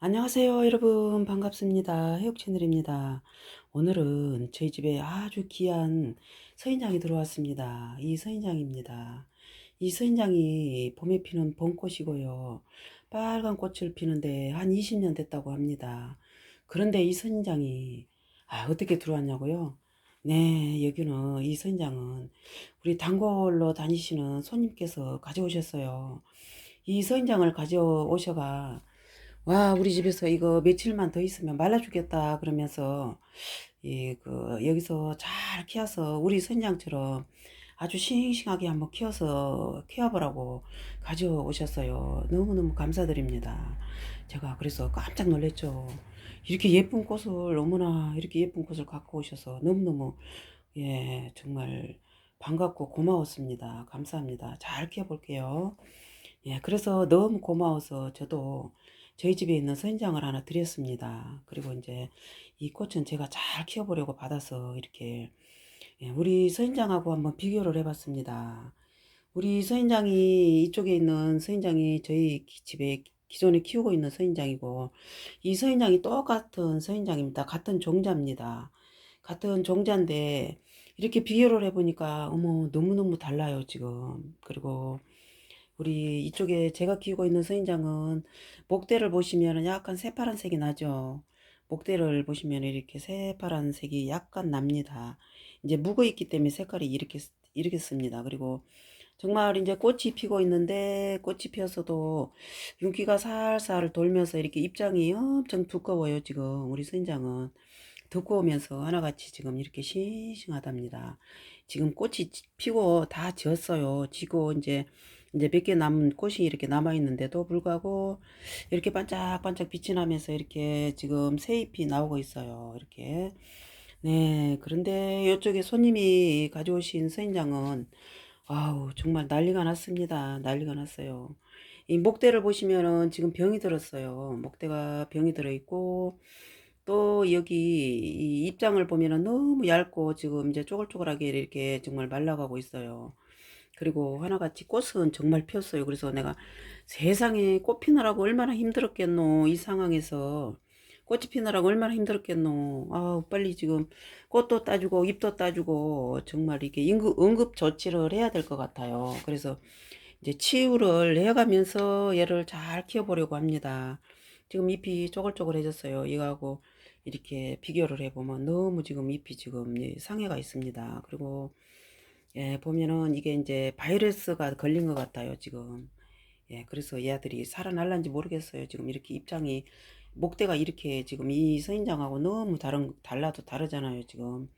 안녕하세요, 여러분. 반갑습니다. 해육 채널입니다. 오늘은 저희 집에 아주 귀한 서인장이 들어왔습니다. 이 서인장입니다. 이 서인장이 봄에 피는 봄꽃이고요. 빨간 꽃을 피는데 한 20년 됐다고 합니다. 그런데 이 서인장이 아, 어떻게 들어왔냐고요? 네, 여기는 이 서인장은 우리 단골로 다니시는 손님께서 가져오셨어요. 이 서인장을 가져오셔가 와, 우리 집에서 이거 며칠만 더 있으면 말라 죽겠다. 그러면서, 이, 그, 여기서 잘 키워서 우리 선장처럼 아주 싱싱하게 한번 키워서 키워보라고 가져오셨어요. 너무너무 감사드립니다. 제가 그래서 깜짝 놀랐죠. 이렇게 예쁜 꽃을, 어머나, 이렇게 예쁜 꽃을 갖고 오셔서 너무너무, 예, 정말 반갑고 고마웠습니다. 감사합니다. 잘 키워볼게요. 예, 그래서 너무 고마워서 저도 저희 집에 있는 선인장을 하나 드렸습니다. 그리고 이제 이 꽃은 제가 잘 키워보려고 받아서 이렇게 예, 우리 선인장하고 한번 비교를 해봤습니다. 우리 서인장이 이쪽에 있는 서인장이 저희 기- 집에 기존에 키우고 있는 서인장이고 이 서인장이 똑같은 서인장입니다. 같은 종자입니다. 같은 종자인데 이렇게 비교를 해보니까 어머 너무너무 달라요 지금. 그리고 우리 이쪽에 제가 키우고 있는 서인장은 목대를 보시면 약간 새파란 색이 나죠. 목대를 보시면 이렇게 새파란 색이 약간 납니다. 이제 묵어 있기 때문에 색깔이 이렇게 이렇게 씁니다. 그리고 정말 이제 꽃이 피고 있는데 꽃이 피어서도 윤기가 살살 돌면서 이렇게 입장이 엄청 두꺼워요. 지금 우리 선장은 두꺼우면서 하나같이 지금 이렇게 싱싱하답니다. 지금 꽃이 피고 다 지었어요. 지고 이제 이제 몇 개 남은 꽃이 이렇게 남아 있는데도 불구하고 이렇게 반짝반짝 빛이 나면서 이렇게 지금 새 잎이 나오고 있어요. 이렇게 네 그런데 이쪽에 손님이 가져오신 서인장은 아우 정말 난리가 났습니다. 난리가 났어요. 이 목대를 보시면은 지금 병이 들었어요. 목대가 병이 들어 있고 또 여기 이 입장을 보면은 너무 얇고 지금 이제 쪼글쪼글하게 이렇게 정말 말라가고 있어요. 그리고 하나같이 꽃은 정말 피었어요. 그래서 내가 세상에 꽃 피느라고 얼마나 힘들었겠노. 이 상황에서 꽃이 피느라고 얼마나 힘들었겠노. 아, 빨리 지금 꽃도 따주고 잎도 따주고 정말 이게 응급, 응급 조치를 해야 될 것 같아요. 그래서 이제 치유를 해가면서 얘를 잘 키워보려고 합니다. 지금 잎이 쪼글쪼글해졌어요. 이거하고 이렇게 비교를 해보면 너무 지금 잎이 지금 상해가 있습니다. 그리고 예, 보면은 이게 이제 바이러스가 걸린 것 같아요, 지금. 예, 그래서 얘들이 살아날란지 모르겠어요. 지금 이렇게 입장이, 목대가 이렇게 지금 이 서인장하고 너무 다른, 달라도 다르잖아요, 지금.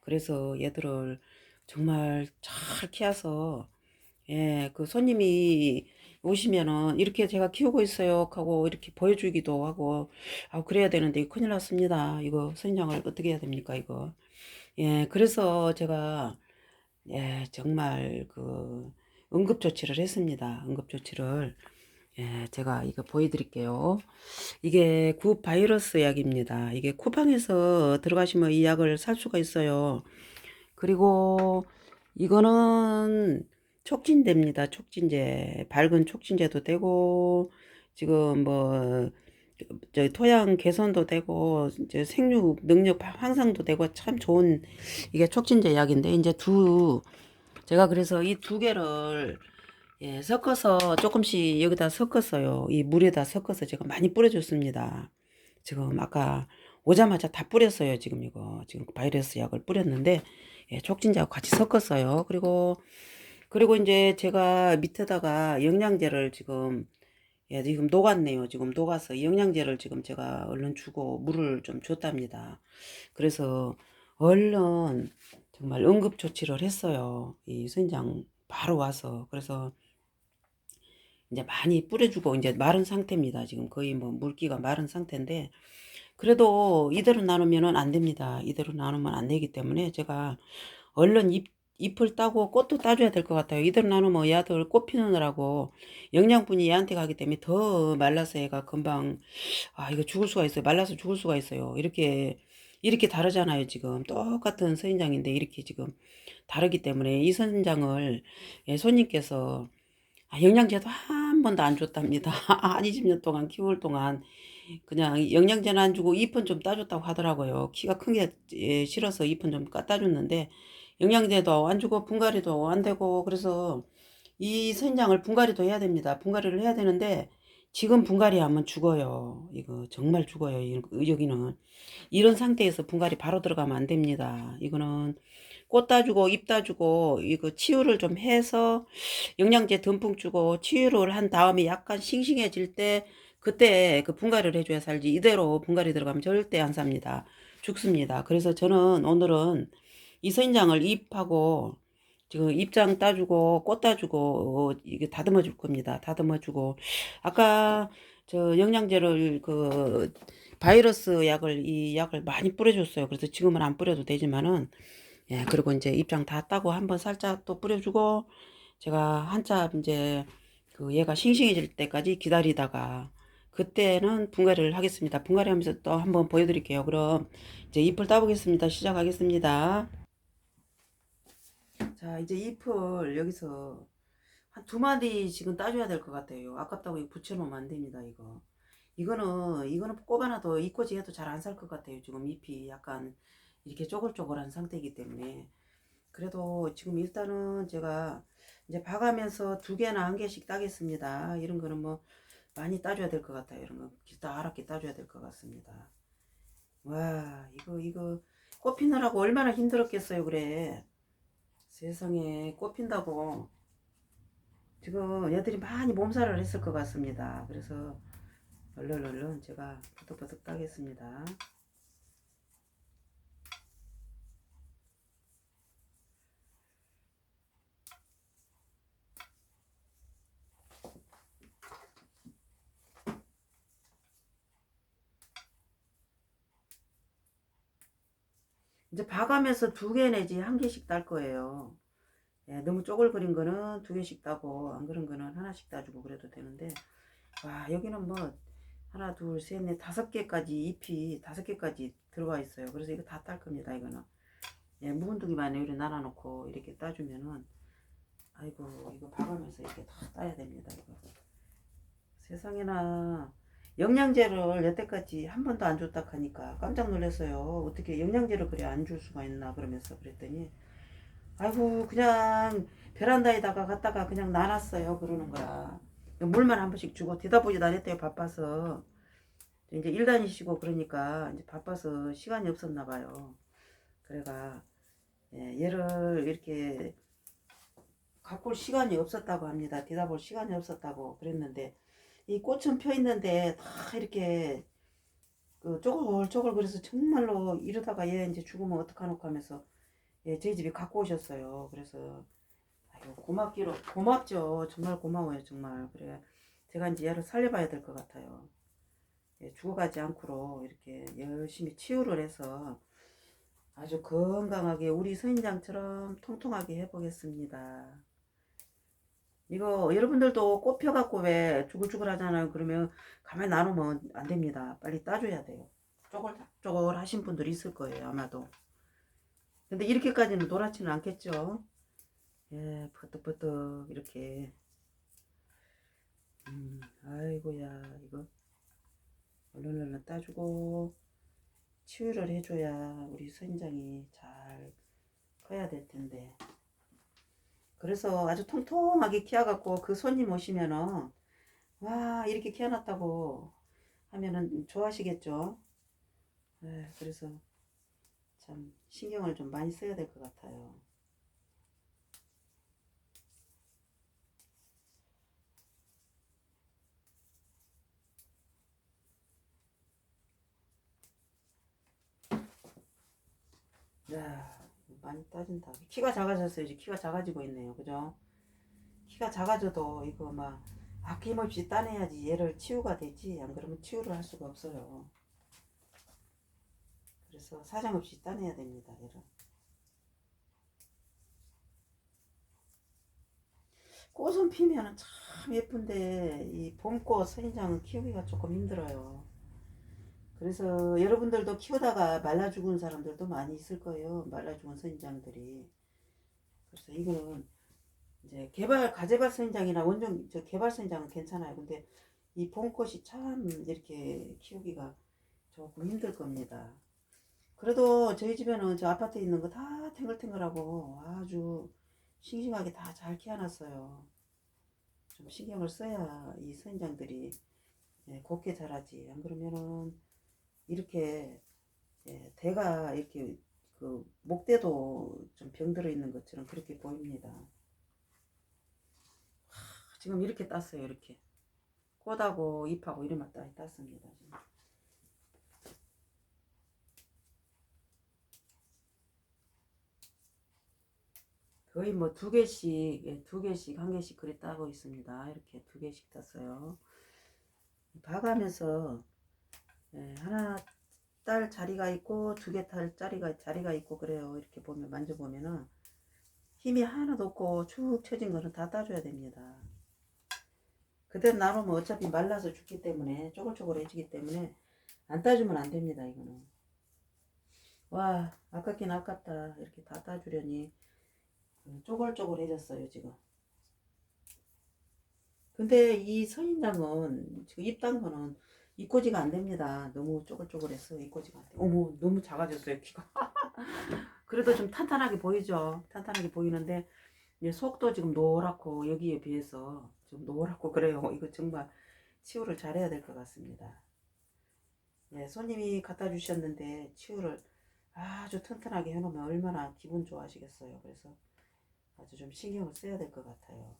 그래서 얘들을 정말 잘 키워서, 예, 그 손님이 오시면은 이렇게 제가 키우고 있어요 하고 이렇게 보여주기도 하고, 아, 그래야 되는데 큰일 났습니다. 이거 서인장을 어떻게 해야 됩니까, 이거. 예, 그래서 제가 예, 정말 그 응급 조치를 했습니다. 응급 조치를. 예, 제가 이거 보여드릴게요. 이게 구 바이러스 약입니다. 이게 쿠팡에서 들어가시면 이 약을 살 수가 있어요. 그리고 이거는 촉진제입니다. 촉진제. 밝은 촉진제도 되고, 지금 뭐, 저 토양 개선도 되고, 이제 생육 능력 향상도 되고, 참 좋은 이게 촉진제 약인데, 이제 두, 제가 그래서 이 두 개를 예, 섞어서 조금씩 여기다 섞었어요. 이 물에다 섞어서 제가 많이 뿌려줬습니다. 지금 아까 오자마자 다 뿌렸어요. 지금 이거 지금 바이러스 약을 뿌렸는데 예, 촉진제하고 같이 섞었어요. 그리고 그리고 이제 제가 밑에다가 영양제를 지금 예, 지금 녹았네요. 지금 녹아서 영양제를 지금 제가 얼른 주고 물을 좀 줬답니다. 그래서 얼른 정말 응급 조치를 했어요. 이 선장 바로 와서 그래서 이제 많이 뿌려주고 이제 마른 상태입니다. 지금 거의 뭐 물기가 마른 상태인데 그래도 이대로 나누면은 안 됩니다. 이대로 나누면 안 되기 때문에 제가 얼른 잎, 잎을 따고 꽃도 따줘야 될 것 같아요. 이대로 나누면 얘들 꽃 피느라고 영양분이 얘한테 가기 때문에 더 말라서 얘가 금방 아 이거 죽을 수가 있어요. 말라서 죽을 수가 있어요. 이렇게 이렇게 다르잖아요. 지금 똑같은 서인장인데 이렇게 지금 다르기 때문에 이 선장을 예, 손님께서 아, 영양제도 한 번도 안 줬답니다. 한 20년 동안 키울 동안 그냥 영양제는 안 주고 잎은 좀 따줬다고 하더라고요. 키가 큰게 예, 싫어서 잎은 좀 따줬는데 영양제도 안 주고 분갈이도 안 되고 그래서 이 선장을 분갈이도 해야 됩니다. 분갈이를 해야 되는데 지금 분갈이 하면 죽어요. 이거 정말 죽어요. 이- 여기는 이런 상태에서 분갈이 바로 들어가면 안 됩니다. 이거는 꽃 따주고 잎 따주고 이거 치유를 좀 해서 영양제 듬뿍 주고 치유를 한 다음에 약간 싱싱해질 때 그때 그 분갈이를 해줘야 살지 이대로 분갈이 들어가면 절대 안 삽니다. 죽습니다. 그래서 저는 오늘은 이 선장을 잎하고 지금 입장 따주고 꽃 따주고 어, 이게 다듬어 줄 겁니다. 다듬어 주고 아까 저 영양제를 그 바이러스 약을 이 약을 많이 뿌려줬어요. 그래서 지금은 안 뿌려도 되지만은 예 그리고 이제 입장 다 따고 한번 살짝 또 뿌려주고 제가 한참 이제 그 얘가 싱싱해질 때까지 기다리다가 그때는 분갈이를 하겠습니다. 분갈이 하면서 또 한번 보여드릴게요. 그럼 이제 잎을 따보겠습니다. 시작하겠습니다. 자, 이제 잎을 여기서 한 두 마디 지금 따줘야 될 것 같아요. 아깝다고 붙여놓으면 안 됩니다, 이거. 이거는, 이거는 꼽아놔도 잎꽂이 해도 잘 안 살 것 같아요. 지금 잎이 약간 이렇게 쪼글쪼글한 상태이기 때문에. 그래도 지금 일단은 제가 이제 봐가면서 두 개나 한 개씩 따겠습니다. 이런 거는 뭐 많이 따줘야 될 것 같아요. 이런 거 기다랗게 따줘야 될 것 같습니다. 와, 이거, 이거 꽃 피느라고 얼마나 힘들었겠어요, 그래. 세상에 꽃 핀다고 지금 얘들이 많이 몸살을 했을 것 같습니다. 그래서 얼른 얼른 제가 버덕버덕 따겠습니다. 이제 봐가면서 두 개 내지 한 개씩 딸 거예요. 예, 너무 쪼글거린 거는 두 개씩 따고 안 그런 거는 하나씩 따주고 그래도 되는데 와 여기는 뭐 하나 둘셋넷 다섯 개까지 잎이 다섯 개까지 들어가 있어요. 그래서 이거 다 딸 겁니다. 이거는 예, 묵은 두기만 이렇게 날아놓고 이렇게 따주면은 아이고 이거 봐가면서 이렇게 다 따야 됩니다. 이거 세상에나 영양제를 여태까지 한 번도 안 줬다 하니까 깜짝 놀랐어요. 어떻게 영양제를 그래 안 줄 수가 있나 그러면서 그랬더니 아이고 그냥 베란다에다가 갖다가 그냥 놔놨어요. 그러는 거야. 물만 한 번씩 주고 대답보지도 안 했대요 바빠서. 이제 일 다니시고 그러니까 이제 바빠서 시간이 없었나 봐요. 그래가 예, 얘를 이렇게 갖고 올 시간이 없었다고 합니다. 대답할 시간이 없었다고 그랬는데 이 꽃은 펴 있는데 다 이렇게 그 쪼글쪼글 그래서 정말로 이러다가 얘 이제 죽으면 어떡하노 하면서 예, 저희 집에 갖고 오셨어요. 그래서 아유, 고맙기로 고맙죠. 정말 고마워요. 정말 그래 제가 이제 얘를 살려봐야 될 것 같아요. 예, 죽어가지 않고로 이렇게 열심히 치유를 해서 아주 건강하게 우리 서인장처럼 통통하게 해보겠습니다. 이거 여러분들도 꽃 펴갖고 왜 주글주글 하잖아요. 그러면 가만히 놔놓으면 안 됩니다. 빨리 따줘야 돼요. 쪼글쪼글 하신 분들 있을 거예요. 아마도. 근데 이렇게까지는 노랗지는 않겠죠. 예, 버떡버떡 이렇게. 음, 아이고야 이거 얼른 얼른 따주고 치유를 해줘야 우리 선장이 잘 커야 될 텐데. 그래서 아주 통통하게 키워갖고 그 손님 오시면은 와 이렇게 키워놨다고 하면은 좋아하시겠죠. 예, 그래서 참 신경을 좀 많이 써야 될 것 같아요. 야, 많이 따진다. 키가 작아졌어요. 이제 키가 작아지고 있네요. 그죠? 키가 작아져도 이거 막 아낌없이 따내야지 얘를 치유가 되지. 안 그러면 치유를 할 수가 없어요. 그래서 사정없이 따내야 됩니다. 얘를. 꽃은 피면 참 예쁜데 이 봄꽃 선인장은 키우기가 조금 힘들어요. 그래서 여러분들도 키우다가 말라 죽은 사람들도 많이 있을 거예요. 말라 죽은 선인장들이. 그래서 이거는 이제 개발 가재발 선인장이나 원종 저 개발 선인장은 괜찮아요. 근데 이 봄꽃이 참 이렇게 키우기가 조금 힘들 겁니다. 그래도 저희 집에는 저 아파트에 있는 거 다 탱글탱글하고 아주 싱싱하게 다 잘 키워놨어요. 좀 신경을 써야 이 선인장들이 예, 곱게 자라지. 안 그러면은 이렇게 예, 대가 이렇게 그 목대도 좀 병들어 있는 것처럼 그렇게 보입니다. 하, 지금 이렇게 땄어요. 이렇게 꽃하고 잎하고 이름만 따 땄습니다. 지금. 거의 뭐 두 개씩 예, 두 개씩 한 개씩 그래 따고 있습니다. 이렇게 두 개씩 땄어요. 봐가면서 예, 하나 딸 자리가 있고 두 개 딸 자리가 자리가 있고 그래요. 이렇게 보면 만져보면은 힘이 하나도 없고 축 처진 거는 다 따줘야 됩니다. 그대로 나누면 어차피 말라서 죽기 때문에 쪼글쪼글해지기 때문에 안 따주면 안 됩니다. 이거는 와 아깝긴 아깝다 이렇게 다 따주려니 쪼글쪼글해졌어요 지금. 근데 이 선인장은 지금 잎단 거는 이꼬지가 안 됩니다. 너무 쪼글쪼글해서 이꼬지가 안 돼. 어머 너무 작아졌어요 키가. 그래도 좀 탄탄하게 보이죠. 탄탄하게 보이는데 이제 속도 지금 노랗고 여기에 비해서 좀 노랗고 그래요. 이거 정말 치유를 잘해야 될 것 같습니다. 예, 손님이 갖다 주셨는데 치유를 아주 튼튼하게 해놓으면 얼마나 기분 좋아하시겠어요. 그래서 아주 좀 신경을 써야 될 것 같아요.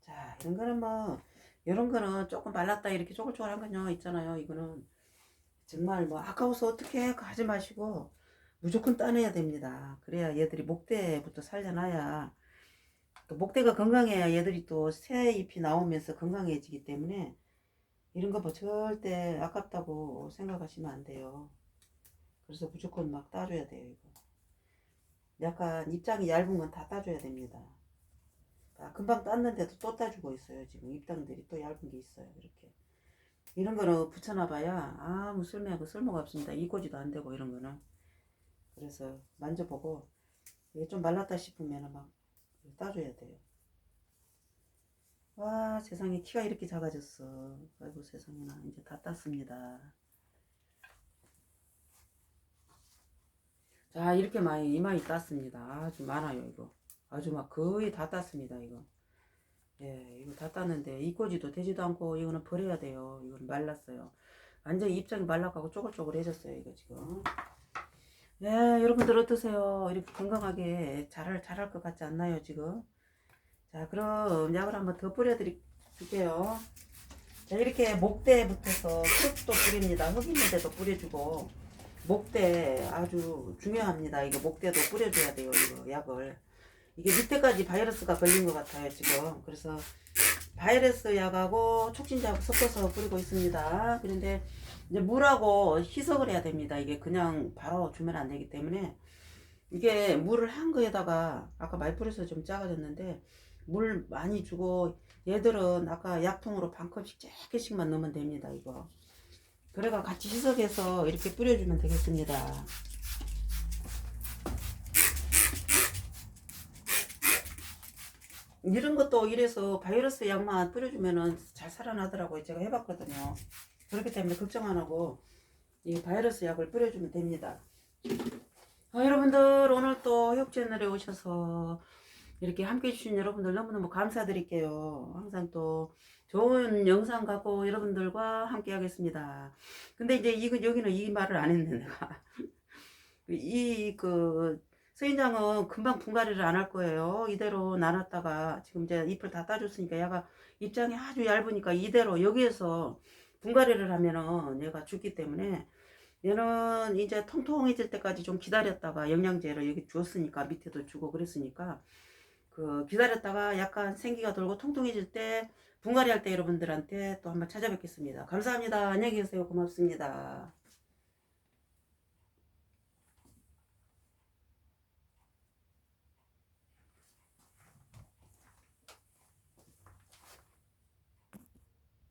자, 이런 거는 뭐, 이런 거는 조금 말랐다 이렇게 쪼글쪼글한 거요 있잖아요. 이거는 정말 뭐 아까워서 어떻게 하지 마시고 무조건 따내야 됩니다. 그래야 얘들이 목대부터 살려놔야 또 목대가 건강해야 얘들이 또 새 잎이 나오면서 건강해지기 때문에 이런 거 뭐 절대 아깝다고 생각하시면 안 돼요. 그래서 무조건 막 따줘야 돼요. 이거. 약간 입장이 얇은 건 다 따줘야 됩니다. 아, 금방 땄는데도 또 따주고 있어요. 지금 입장들이 또 얇은 게 있어요. 이렇게. 이런 거는 붙여놔봐야 아무 쓸모가 쓸모가 없습니다. 이고지도 안 되고 이런 거는. 그래서 만져보고 이게 좀 말랐다 싶으면 막 따줘야 돼요. 와 세상에 키가 이렇게 작아졌어. 아이고 세상에나 이제 다 땄습니다. 자 이렇게 많이 이마이 땄습니다. 아주 많아요 이거. 아주 막 거의 다 땄습니다 이거. 예 이거 다 땄는데 이 꼬지도 되지도 않고 이거는 버려야 돼요. 이건 말랐어요. 완전히 입장이 말라가고 쪼글쪼글해졌어요 이거 지금. 네 여러분들 어떠세요? 이렇게 건강하게 자랄 자랄 것 같지 않나요 지금? 자 그럼 약을 한번 더 뿌려 드릴게요. 자 이렇게 목대에 붙어서 흙도 뿌립니다. 흙 있는데도 뿌려주고 목대 아주 중요합니다. 이거 목대도 뿌려줘야 돼요. 이거 약을. 이게 밑에까지 바이러스가 걸린 것 같아요. 지금. 그래서 바이러스 약하고 촉진제하고 섞어서 뿌리고 있습니다. 그런데 이제 물하고 희석을 해야 됩니다. 이게 그냥 바로 주면 안 되기 때문에 이게 물을 한 거에다가 아까 많이 뿌려서 좀 작아졌는데 물 많이 주고 얘들은 아까 약통으로 반 컵씩 작게씩만 넣으면 됩니다. 이거. 그래가 같이 희석해서 이렇게 뿌려주면 되겠습니다. 이런 것도 이래서 바이러스 약만 뿌려주면은 잘 살아나더라고요. 제가 해봤거든요. 그렇기 때문에 걱정 안 하고 이 바이러스 약을 뿌려주면 됩니다. 아, 여러분들 오늘 또혁 채널에 오셔서 이렇게 함께 해주신 여러분들 너무너무 감사드릴게요. 항상 또 좋은 영상 갖고 여러분들과 함께 하겠습니다. 근데 이제 이거 여기는 이 말을 안 했네 내가. 이 그 서인장은 금방 분갈이를 안 할 거예요. 이대로 나눴다가 지금 이제 잎을 다 따줬으니까 얘가 입장이 아주 얇으니까 이대로 여기에서 분갈이를 하면은 얘가 죽기 때문에 얘는 이제 통통해질 때까지 좀 기다렸다가 영양제를 여기 주었으니까 밑에도 주고 그랬으니까 그 기다렸다가 약간 생기가 돌고 통통해질 때 분갈이 할 때 여러분들한테 또 한번 찾아뵙겠습니다. 감사합니다. 안녕히 계세요. 고맙습니다.